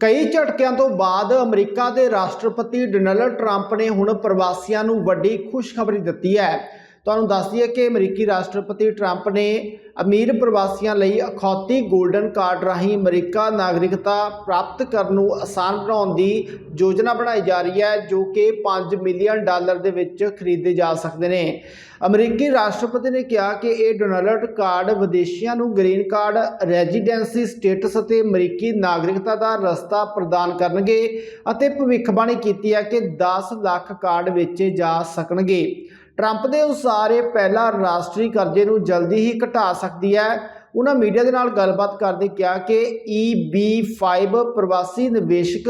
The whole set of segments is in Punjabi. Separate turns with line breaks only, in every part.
ਕਈ ਝਟਕਿਆਂ ਤੋਂ ਬਾਅਦ ਅਮਰੀਕਾ ਦੇ ਰਾਸ਼ਟਰਪਤੀ ਡੋਨਾਲਡ ਟਰੰਪ ਨੇ ਹੁਣ ਪ੍ਰਵਾਸੀਆਂ ਨੂੰ ਵੱਡੀ ਖੁਸ਼ਖਬਰੀ ਦਿੱਤੀ ਹੈ। ਤੁਹਾਨੂੰ ਦੱਸ ਦਈਏ ਕਿ ਅਮਰੀਕੀ ਰਾਸ਼ਟਰਪਤੀ ਟਰੰਪ ਨੇ ਅਮੀਰ ਪ੍ਰਵਾਸੀਆਂ ਲਈ ਅਖੌਤੀ 골ਡਨ ਕਾਰਡ ਰਾਹੀਂ ਅਮਰੀਕਾ ਨਾਗਰਿਕਤਾ ਪ੍ਰਾਪਤ ਕਰਨ ਨੂੰ ਆਸਾਨ ਬਣਾਉਣ ਦੀ ਯੋਜਨਾ ਬਣਾਈ ਜਾ ਰਹੀ ਹੈ, ਜੋ ਕਿ 5 ਮਿਲੀਅਨ ਡਾਲਰ ਦੇ ਵਿੱਚ ਖਰੀਦੇ ਜਾ ਸਕਦੇ ਨੇ। ਅਮਰੀਕੀ ਰਾਸ਼ਟਰਪਤੀ ਨੇ ਕਿਹਾ ਕਿ ਇਹ ਡੋਨਾਲਡ ਕਾਰਡ ਵਿਦੇਸ਼ੀਆਂ ਨੂੰ ਗ੍ਰੀਨ ਕਾਰਡ, ਰੈਜ਼ੀਡੈਂਸੀ ਸਟੇਟਸ ਅਤੇ ਅਮਰੀਕੀ ਨਾਗਰਿਕਤਾ ਦਾ ਰਸਤਾ ਪ੍ਰਦਾਨ ਕਰਨਗੇ ਅਤੇ ਭਵਿੱਖਬਾਣੀ ਕੀਤੀ ਹੈ ਕਿ 10 ਲੱਖ ਕਾਰਡ ਵੇਚੇ ਜਾ ਸਕਣਗੇ। ਟਰੰਪ ਦੇ ਅਨੁਸਾਰ ਇਹ ਪਹਿਲਾ ਰਾਸ਼ਟਰੀ ਕਰਜ਼ੇ ਨੂੰ ਜਲਦੀ ਹੀ ਘਟਾ ਸਕਦੀ ਹੈ। ਉਹਨਾਂ ਮੀਡੀਆ ਦੇ ਨਾਲ ਗੱਲਬਾਤ ਕਰਦੇ ਕਿਹਾ ਕਿ EB5 ਪ੍ਰਵਾਸੀ ਨਿਵੇਸ਼ਕ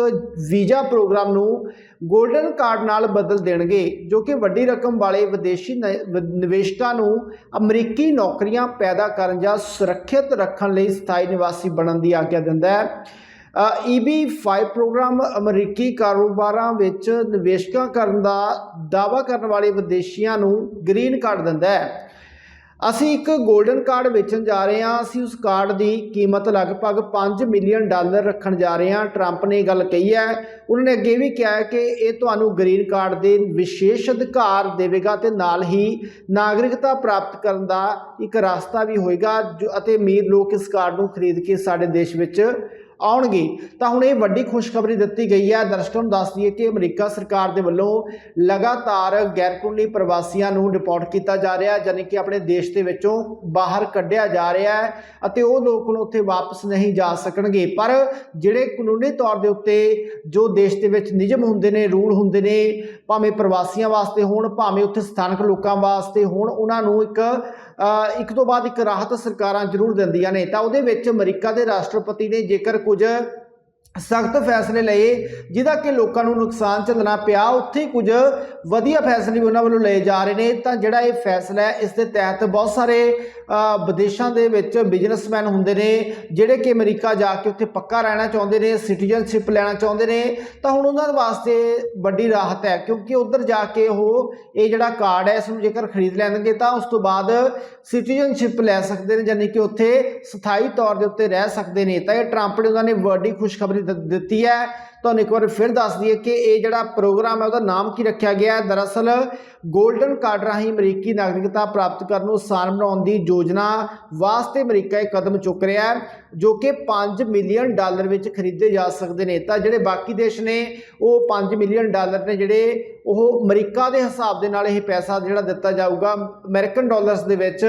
ਵੀਜ਼ਾ ਪ੍ਰੋਗਰਾਮ ਨੂੰ 골ਡਨ ਕਾਰਡ ਨਾਲ ਬਦਲ ਦੇਣਗੇ, ਜੋ ਕਿ ਵੱਡੀ ਰਕਮ ਵਾਲੇ ਵਿਦੇਸ਼ੀ ਨ- ਨਿਵੇਸ਼ਕਾਂ ਨੂੰ ਅਮਰੀਕੀ ਨੌਕਰੀਆਂ ਪੈਦਾ ਕਰਨ ਜਾਂ ਸੁਰੱਖਿਅਤ ਰੱਖਣ ਲਈ ਸਥਾਈ ਨਿਵਾਸੀ ਬਣਨ ਦੀ ਆਗਿਆ ਦਿੰਦਾ ਹੈ। EB5 ਪ੍ਰੋਗਰਾਮ ਅਮਰੀਕੀ ਕਾਰੋਬਾਰਾਂ ਵਿੱਚ ਨਿਵੇਸ਼ਕਾਂ ਕਰਨ ਦਾ ਦਾਅਵਾ ਕਰਨ ਵਾਲੇ ਵਿਦੇਸ਼ੀਆਂ ਨੂੰ ਗ੍ਰੀਨ ਕਾਰਡ ਦਿੰਦਾ ਹੈ। ਅਸੀਂ ਇੱਕ 골ਡਨ ਕਾਰਡ ਵੇਚਣ ਜਾ ਰਹੇ ਹਾਂ। ਅਸੀਂ ਉਸ ਕਾਰਡ ਦੀ ਕੀਮਤ ਲਗਭਗ 5 ਮਿਲੀਅਨ ਡਾਲਰ ਰੱਖਣ ਜਾ ਰਹੇ ਹਾਂ। ਟਰੰਪ ਨੇ ਇਹ ਗੱਲ ਕਹੀ ਹੈ। ਉਹਨਾਂ ਨੇ ਅੱਗੇ ਵੀ ਕਿਹਾ ਕਿ ਇਹ ਤੁਹਾਨੂੰ ਗ੍ਰੀਨ ਕਾਰਡ ਦੇ ਵਿਸ਼ੇਸ਼ ਅਧਿਕਾਰ ਦੇਵੇਗਾ ਤੇ ਨਾਲ ਹੀ ਨਾਗਰਿਕਤਾ ਪ੍ਰਾਪਤ ਕਰਨ ਦਾ ਇੱਕ ਰਸਤਾ ਵੀ ਹੋਏਗਾ। ਜੋ ਅਤੇ ਅਮੀਰ ਲੋਕ ਇਸ ਕਾਰਡ ਨੂੰ ਖਰੀਦ ਕੇ ਸਾਡੇ ਦੇਸ਼ ਵਿੱਚ ਆਉਣਗੇ। ਤਾਂ ਹੁਣ ਇਹ ਵੱਡੀ ਖੁਸ਼ਖਬਰੀ ਦਿੱਤੀ ਗਈ ਹੈ। ਦਰਸ਼ਕਾਂ ਨੂੰ ਦੱਸ ਦਈਏ ਕਿ ਅਮਰੀਕਾ ਸਰਕਾਰ ਦੇ ਵੱਲੋਂ ਲਗਾਤਾਰ ਗੈਰਕਾਨੂੰਨੀ ਪ੍ਰਵਾਸੀਆਂ ਨੂੰ ਡਿਪੋਰਟ ਕੀਤਾ ਜਾ ਰਿਹਾ ਹੈ, ਯਾਨੀ ਕਿ ਆਪਣੇ ਦੇਸ਼ ਦੇ ਵਿੱਚੋਂ ਬਾਹਰ ਕੱਢਿਆ ਜਾ ਰਿਹਾ ਹੈ ਅਤੇ ਉਹ ਲੋਕ ਹੁਣ ਉੱਥੇ ਵਾਪਸ ਨਹੀਂ ਜਾ ਸਕਣਗੇ। ਪਰ ਜਿਹੜੇ ਕਾਨੂੰਨੀ ਤੌਰ ਦੇ ਉੱਤੇ ਜੋ ਦੇਸ਼ ਦੇ ਵਿੱਚ ਨਿਯਮ ਹੁੰਦੇ ਨੇ, ਰੂਲ ਹੁੰਦੇ ਨੇ ਭਾਵੇਂ ਪ੍ਰਵਾਸੀਆਂ ਵਾਸਤੇ ਹੋਣ, ਭਾਵੇਂ ਉੱਥੇ ਸਥਾਨਕ ਲੋਕਾਂ ਵਾਸਤੇ ਹੋਣ, ਉਹਨਾਂ ਨੂੰ ਇੱਕ ਇੱਕ ਤੋਂ ਬਾਅਦ ਇੱਕ ਰਾਹਤ ਸਰਕਾਰਾਂ ਜ਼ਰੂਰ ਦਿੰਦੀਆਂ ਨੇ। ਤਾਂ ਉਹਦੇ ਵਿੱਚ ਅਮਰੀਕਾ ਦੇ ਰਾਸ਼ਟਰਪਤੀ ਨੇ ਜੇਕਰ ਕੁਝ ਸਖਤ ਫੈਸਲੇ ਲਏ, ਜਿਹਦਾ ਕਿ ਲੋਕਾਂ ਨੂੰ ਨੁਕਸਾਨ ਝੱਲਣਾ ਪਿਆ। ਉੱਥੇ ਹੀ ਕੁਝ ਵਧੀਆ ਫੈਸਲੇ ਵੀ ਉਹਨਾਂ ਵੱਲੋਂ ਲਏ ਜਾ ਰਹੇ ਨੇ। ਤਾਂ ਜਿਹੜਾ ਇਹ ਫੈਸਲਾ ਹੈ, ਇਸ ਦੇ ਤਹਿਤ ਬਹੁਤ ਸਾਰੇ ਵਿਦੇਸ਼ਾਂ ਦੇ ਵਿੱਚ ਬਿਜ਼ਨਸਮੈਨ ਹੁੰਦੇ ਨੇ, ਜਿਹੜੇ ਕਿ ਅਮਰੀਕਾ ਜਾ ਕੇ ਉੱਥੇ ਪੱਕਾ ਰਹਿਣਾ ਚਾਹੁੰਦੇ ਨੇ ਸਿਟੀਜ਼ਨਸ਼ਿਪ ਲੈਣਾ ਚਾਹੁੰਦੇ ਨੇ। ਤਾਂ ਹੁਣ ਉਹਨਾਂ ਦੇ ਵਾਸਤੇ ਵੱਡੀ ਰਾਹਤ ਹੈ, ਕਿਉਂਕਿ ਉੱਧਰ ਜਾ ਕੇ ਉਹ ਇਹ ਜਿਹੜਾ ਕਾਰਡ ਹੈ, ਇਸ ਨੂੰ ਜੇਕਰ ਖਰੀਦ ਲੈਣਗੇ, ਤਾਂ ਉਸ ਤੋਂ ਬਾਅਦ ਸਿਟੀਜ਼ਨਸ਼ਿਪ ਲੈ ਸਕਦੇ ਨੇ, ਯਾਨੀ ਕਿ ਉੱਥੇ ਸਥਾਈ ਤੌਰ ਦੇ ਉੱਤੇ ਰਹਿ ਸਕਦੇ ਨੇ। ਤਾਂ ਇਹ ਟਰੰਪ ਨੇ ਉਹਨਾਂ ਨੇ ਵੱਡੀ ਖੁਸ਼ਖਬਰੀ ਦਿੱਤੀ ਹੈ। ਤੁਹਾਨੂੰ ਇੱਕ ਵਾਰ ਫਿਰ ਦੱਸ ਦਈਏ ਕਿ ਇਹ ਜਿਹੜਾ ਪ੍ਰੋਗਰਾਮ ਹੈ, ਉਹਦਾ ਨਾਮ ਕੀ ਰੱਖਿਆ ਗਿਆ ਹੈ? ਦਰਅਸਲ 골ਡਨ ਕਾਰਡ ਰਾਹੀਂ ਅਮਰੀਕੀ ਨਾਗਰਿਕਤਾ ਪ੍ਰਾਪਤ ਕਰਨ ਨੂੰ ਆਸਾਨ ਬਣਾਉਣ ਦੀ ਯੋਜਨਾ ਵਾਸਤੇ ਅਮਰੀਕਾ ਇਹ ਕਦਮ ਚੁੱਕ ਰਿਹਾ ਹੈ, ਜੋ ਕਿ 5 ਮਿਲੀਅਨ ਡਾਲਰ ਵਿੱਚ ਖਰੀਦੇ ਜਾ ਸਕਦੇ ਨੇ। ਤਾਂ ਜਿਹੜੇ ਬਾਕੀ ਦੇਸ਼ ਨੇ, ਉਹ 5 ਮਿਲੀਅਨ ਡਾਲਰ ਨੇ ਜਿਹੜੇ, ਉਹ ਅਮਰੀਕਾ ਦੇ ਹਿਸਾਬ ਦੇ ਨਾਲ ਇਹ ਪੈਸਾ ਜਿਹੜਾ ਦਿੱਤਾ ਜਾਊਗਾ ਅਮਰੀਕਨ ਡਾਲਰਸ ਦੇ ਵਿੱਚ,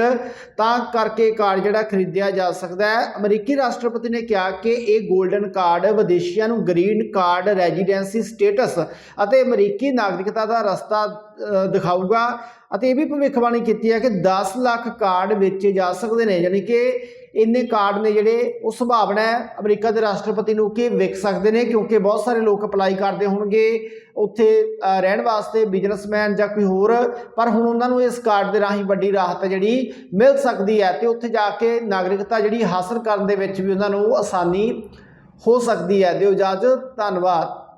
ਤਾਂ ਕਰਕੇ ਕਾਰਡ ਜਿਹੜਾ ਖਰੀਦਿਆ ਜਾ ਸਕਦਾ ਹੈ। ਅਮਰੀਕੀ ਰਾਸ਼ਟਰਪਤੀ ਨੇ ਕਿਹਾ ਕਿ ਇਹ 골ਡਨ ਕਾਰਡ ਵਿਦੇਸ਼ੀਆਂ ਨੂੰ green card card residency status ਅਤੇ ਅਮਰੀਕੀ ਨਾਗਰਿਕਤਾ ਦਾ ਰਸਤਾ ਦਿਖਾਊਗਾ। ਅਤੇ ਇਹ ਵੀ ਭਵਿੱਖਬਾਣੀ ਕੀਤੀ ਹੈ ਕਿ 10 ਲੱਖ ਕਾਰਡ ਵੇਚੇ ਜਾ ਸਕਦੇ ਨੇ, ਯਾਨੀ ਕਿ ਇੰਨੇ ਕਾਰਡ ਨੇ ਜਿਹੜੇ, ਉਹ ਸੰਭਾਵਨਾ ਹੈ ਅਮਰੀਕਾ ਦੇ ਰਾਸ਼ਟਰਪਤੀ ਨੂੰ ਕਿ ਵਿਕ ਸਕਦੇ ਨੇ, ਕਿਉਂਕਿ ਬਹੁਤ ਸਾਰੇ ਲੋਕ ਅਪਲਾਈ ਕਰਦੇ ਹੋਣਗੇ ਉੱਥੇ ਰਹਿਣ ਵਾਸਤੇ, ਬਿਜ਼ਨਸਮੈਨ ਜਾਂ ਕੋਈ ਹੋਰ। ਪਰ ਹੁਣ ਉਹਨਾਂ ਨੂੰ ਇਸ ਕਾਰਡ ਦੇ ਰਾਹੀਂ ਵੱਡੀ ਰਾਹਤ ਜਿਹੜੀ ਮਿਲ ਸਕਦੀ ਹੈ ਤੇ ਉੱਥੇ ਜਾ ਕੇ ਨਾਗਰਿਕਤਾ ਜਿਹੜੀ ਹਾਸਲ ਕਰਨ ਦੇ ਵਿੱਚ ਵੀ ਉਹਨਾਂ ਨੂੰ ਆਸਾਨੀ ਹੋ ਸਕਦੀ ਹੈ। ਦਿਓ ਇਜਾਜ਼ਤ ਧੰਨਵਾਦ।